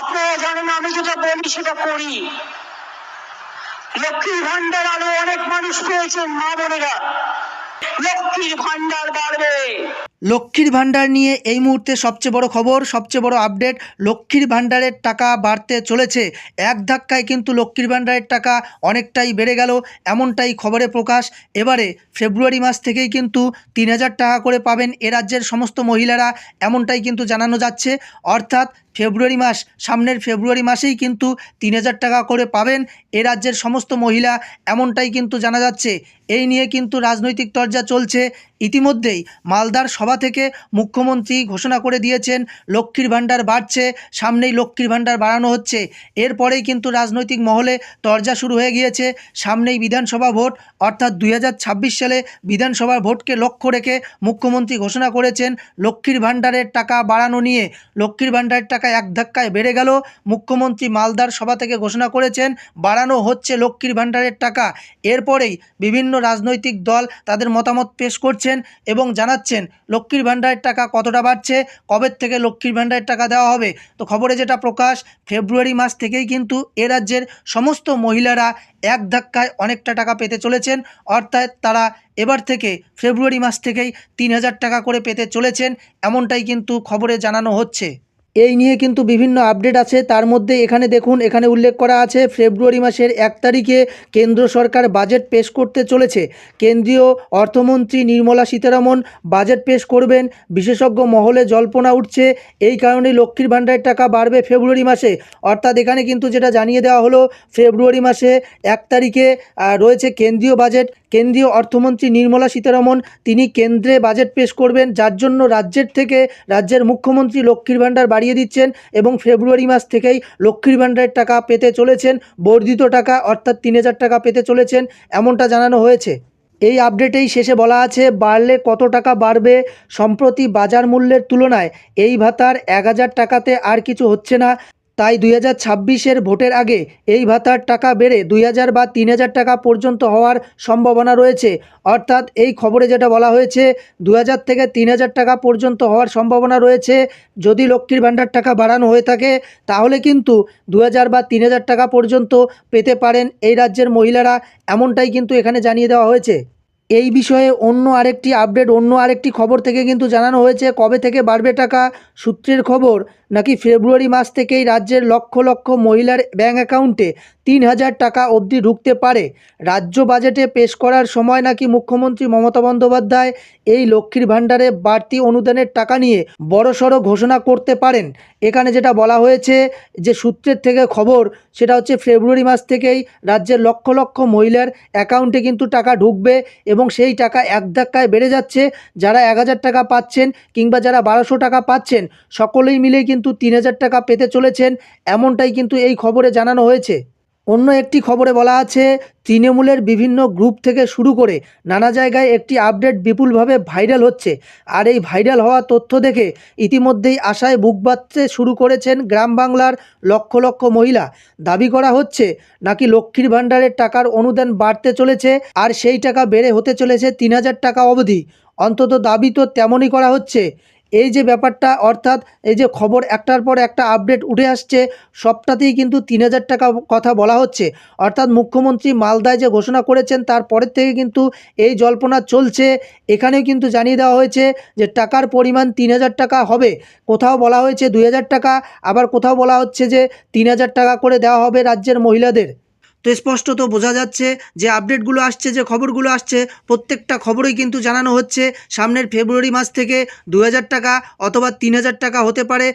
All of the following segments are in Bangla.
আপনারা জানেন আমি যেটা বলি, সেটা করি। লক্ষ্মীর ভান্ডার আরও অনেক মানুষ পেয়েছেন, মা বোনেরা। লক্ষ্মীর ভান্ডার বাড়বে। লক্ষ্মীর ভাণ্ডার নিয়ে এই মুহূর্তে সবচেয়ে বড় খবর, সবচেয়ে বড় আপডেট, লক্ষ্মীর ভাণ্ডারের টাকা বাড়তে চলেছে। এক ধাক্কায় কিন্তু লক্ষ্মীর ভাণ্ডারের টাকা অনেকটাই বেড়ে গেল, এমনটাই খবরে প্রকাশ। এবারে ফেব্রুয়ারি মাস থেকেই কিন্তু তিন হাজার টাকা করে পাবেন এ রাজ্যের সমস্ত মহিলারা, এমনটাই কিন্তু জানানো যাচ্ছে। অর্থাৎ ফেব্রুয়ারি মাস, সামনের ফেব্রুয়ারি মাসেই কিন্তু তিন হাজার টাকা করে পাবেন এ রাজ্যের সমস্ত মহিলা, এমনটাই কিন্তু জানা যাচ্ছে। এই নিয়ে কিন্তু রাজনৈতিক চর্চা চলছে। ইতিমধ্যেই মালদার সভা থেকে মুখ্যমন্ত্রী ঘোষণা করে দিয়েছেন, লক্ষ্মীর ভাণ্ডার বাড়ছে, সামনেই লক্ষ্মীর ভাণ্ডার বাড়ানো হচ্ছে। এরপরেই কিন্তু রাজনৈতিক মহলে তরজা শুরু হয়ে গিয়েছে। সামনেই বিধানসভা ভোট, অর্থাৎ দুই হাজার ছাব্বিশ সালে বিধানসভার ভোটকে লক্ষ্য রেখে মুখ্যমন্ত্রী ঘোষণা করেছেন, লক্ষ্মীর ভাণ্ডারের টাকা বাড়ানো নিয়ে। লক্ষ্মীর ভাণ্ডারের টাকা এক ধাক্কায় বেড়ে গেল। মুখ্যমন্ত্রী মালদার সভা থেকে ঘোষণা করেছেন, বাড়ানো হচ্ছে লক্ষ্মীর ভাণ্ডারের টাকা। এরপরেই বিভিন্ন রাজনৈতিক দল তাদের মতামত পেশ করছেন এবং জানাচ্ছেন, লক্ষ্মীর ভাণ্ডারের টাকা কতটা বাড়ছে, কবে থেকে লক্ষ্মীর ভাণ্ডারের টাকা দেওয়া হবে? তো খবরে যেটা প্রকাশ, ফেব্রুয়ারি মাস থেকেই কিন্তু এ রাজ্যের সমস্ত মহিলারা এক ধাক্কায় অনেকটা টাকা পেতে চলেছেন। অর্থাৎ তারা এবার থেকে, ফেব্রুয়ারি মাস থেকেই তিন হাজার টাকা করে পেতে চলেছেন, এমনটাই কিন্তু খবরে জানানো হচ্ছে। এই নিয়ে কিন্তু বিভিন্ন আপডেট আছে। তার মধ্যে এখানে দেখুন, এখানে উল্লেখ করা আছে, ফেব্রুয়ারি মাসের এক তারিখে কেন্দ্র সরকার বাজেট পেশ করতে চলেছে। কেন্দ্রীয় অর্থমন্ত্রী নির্মলা সীতারামন বাজেট পেশ করবেন। বিশেষজ্ঞ মহলে জল্পনা উঠছে, এই কারণে লক্ষ্মীর ভাণ্ডারের টাকা বাড়বে ফেব্রুয়ারি মাসে। অর্থাৎ এখানে কিন্তু যেটা জানিয়ে দেওয়া হলো, ফেব্রুয়ারি মাসে এক তারিখে রয়েছে কেন্দ্রীয় বাজেট কেন্দ্রীয় অর্থমন্ত্রী নির্মলা সীতারামন, তিনি কেন্দ্রে বাজেট পেশ করবেন। যার জন্য রাজ্যের থেকে রাজ্যের মুখ্যমন্ত্রী লক্ষ্মীর ভাণ্ডার বাড়িয়ে দিচ্ছেন এবং ফেব্রুয়ারি মাস থেকেই লক্ষ্মীর ভাণ্ডারের টাকা পেতে চলেছেন, বর্ধিত টাকা অর্থাৎ তিন হাজার টাকা পেতে চলেছেন, এমনটা জানানো হয়েছে। এই আপডেটেই শেষে বলা আছে, বাড়লে কত টাকা বাড়বে সম্প্রতি বাজার মূল্যের তুলনায়? এই ভাতার এক হাজার টাকাতে আর কিছু হচ্ছে না। তাই দুই হাজার ছাব্বিশের ভোটের আগে এই ভাতার টাকা বেড়ে দুই হাজার বা তিন হাজার টাকা পর্যন্ত হওয়ার সম্ভাবনা রয়েছে। অর্থাৎ এই খবরে যেটা বলা হয়েছে দু হাজার থেকে তিন হাজার টাকা পর্যন্ত হওয়ার সম্ভাবনা রয়েছে। যদি লক্ষ্মীর ভাণ্ডার টাকা বাড়ানো হয়ে থাকে, তাহলে কিন্তু দু হাজার বা তিন হাজার টাকা পর্যন্ত পেতে পারেন এই রাজ্যের মহিলারা। এমনটাই কিন্তু এখানে জানিয়ে দেওয়া হয়েছে। এই বিষয়ে অন্য আরেকটি আপডেট, অন্য আরেকটি খবর থেকে কিন্তু জানানো হয়েছে। কবে থেকে বাড়বে টাকা সূত্রের খবর? নাকি ফেব্রুয়ারি মাস থেকেই রাজ্যের লক্ষ লক্ষ মহিলার ব্যাঙ্ক অ্যাকাউন্টে তিন হাজার টাকা অবধি ঢুকতে পারে? রাজ্য বাজেটে পেশ করার সময় নাকি মুখ্যমন্ত্রী মমতা বন্দ্যোপাধ্যায় এই লক্ষ্মীর ভাণ্ডারে বাড়তি অনুদানের টাকা নিয়ে বড়সড় ঘোষণা করতে পারেন? এখানে যেটা বলা হয়েছে যে সূত্রের থেকে খবর, সেটা হচ্ছে ফেব্রুয়ারি মাস থেকেই রাজ্যের লক্ষ লক্ষ মহিলার অ্যাকাউন্টে কিন্তু টাকা ঢুকবে এবং সেই টাকা এক ধাক্কায় বেড়ে যাচ্ছে। যারা এক হাজার টাকা পাচ্ছেন কিংবা যারা বারোশো টাকা পাচ্ছেন, সকলেই মিলে কিন্তু তিন হাজার টাকা পেতে চলেছেন। এমনটাই কিন্তু এই খবরে জানানো হয়েছে। অন্য একটি খবরে বলা আছে, তৃণমূলের বিভিন্ন গ্রুপ থেকে শুরু করে নানা জায়গায় একটি আপডেট বিপুলভাবে ভাইরাল হচ্ছে। আর এই ভাইরাল হওয়া তথ্য দেখে ইতিমধ্যেই আশায় বুক বাঁধতে শুরু করেছেন গ্রাম বাংলার লক্ষ লক্ষ মহিলা। দাবি করা হচ্ছে, নাকি লক্ষ্মীর ভাণ্ডারের টাকার অনুদান বাড়তে চলেছে আর সেই টাকা বেড়ে হতে চলেছে তিন হাজার টাকা অবধি। অন্তত দাবি তো তেমনই করা হচ্ছে। এই যে ব্যাপারটা, অর্থাৎ এই যে খবর একটার পর একটা আপডেট উঠে আসছে, সবটাতেই কিন্তু তিন হাজার টাকা কথা বলা হচ্ছে। অর্থাৎ মুখ্যমন্ত্রী মালদায় যে ঘোষণা করেছেন তারপরের থেকে কিন্তু এই জল্পনা চলছে। এখানেও কিন্তু জানিয়ে দেওয়া হয়েছে যে টাকার পরিমাণ তিন হাজার টাকা হবে। কোথাও বলা হয়েছে দুই হাজার টাকা, আবার কোথাও বলা হচ্ছে যে তিন হাজার টাকা করে দেওয়া হবে রাজ্যের মহিলাদের। তো স্পষ্টত বোঝা যাচ্ছে যে আপডেটগুলো আসছে, যে খবরগুলো আসছে, প্রত্যেকটা খবরই কিন্তু জানানো হচ্ছে। সামনের ফেব্রুয়ারি মাস থেকে দু হাজার টাকা অথবা তিন হাজার টাকা হতে পারে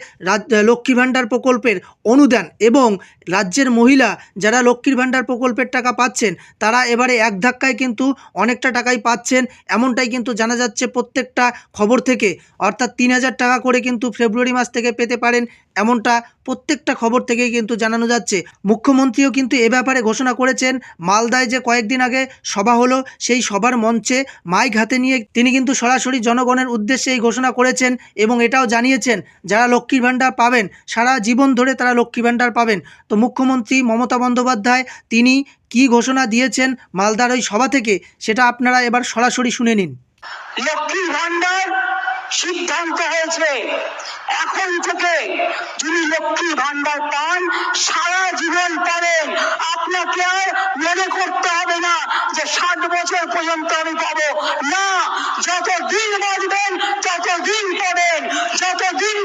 লক্ষ্মী ভাণ্ডার প্রকল্পের অনুদান এবং রাজ্যের মহিলা যারা লক্ষ্মীর ভাণ্ডার প্রকল্পের টাকা পাচ্ছেন, তারা এবারে এক ধাক্কায় কিন্তু অনেকটা টাকাই পাচ্ছেন। এমনটাই কিন্তু জানা যাচ্ছে প্রত্যেকটা খবর থেকে। অর্থাৎ তিন হাজার টাকা করে কিন্তু ফেব্রুয়ারি মাস থেকে পেতে পারেন, এমনটা প্রত্যেকটা খবর থেকেই কিন্তু জানানো যাচ্ছে। মুখ্যমন্ত্রীও কিন্তু এ ব্যাপারে ঘোষণা করেছেন। মালদায় যে কয়েকদিন আগে সভা হলো, সেই সভার মঞ্চে মাইক হাতে নিয়ে তিনি কিন্তু সরাসরি জনগণের উদ্দেশ্যে এই ঘোষণা করেছেন এবং এটাও জানিয়েছেন, যারা লক্ষ্মীর ভাণ্ডার পাবেন, সারা জীবন ধরে তারা লক্ষ্মী ভাণ্ডার পাবেন। তো মুখ্যমন্ত্রী মমতা বন্দ্যোপাধ্যায়, তিনি কী ঘোষণা দিয়েছেন মালদার ওই সভা থেকে, সেটা আপনারা এবার সরাসরি শুনে নিন। লক্ষ্মীর ভান্ডার সিদ্ধান্ত হয়েছে। এখন থেকে যিনি লক্ষ্মী ভান্ডার পান, সারা জীবন পাবেন। আপনাকে আর মনে করতে হবে না যে ষাট বছর পর্যন্ত আমি পাবো। না যত দিন বাঁচবেন তত দিন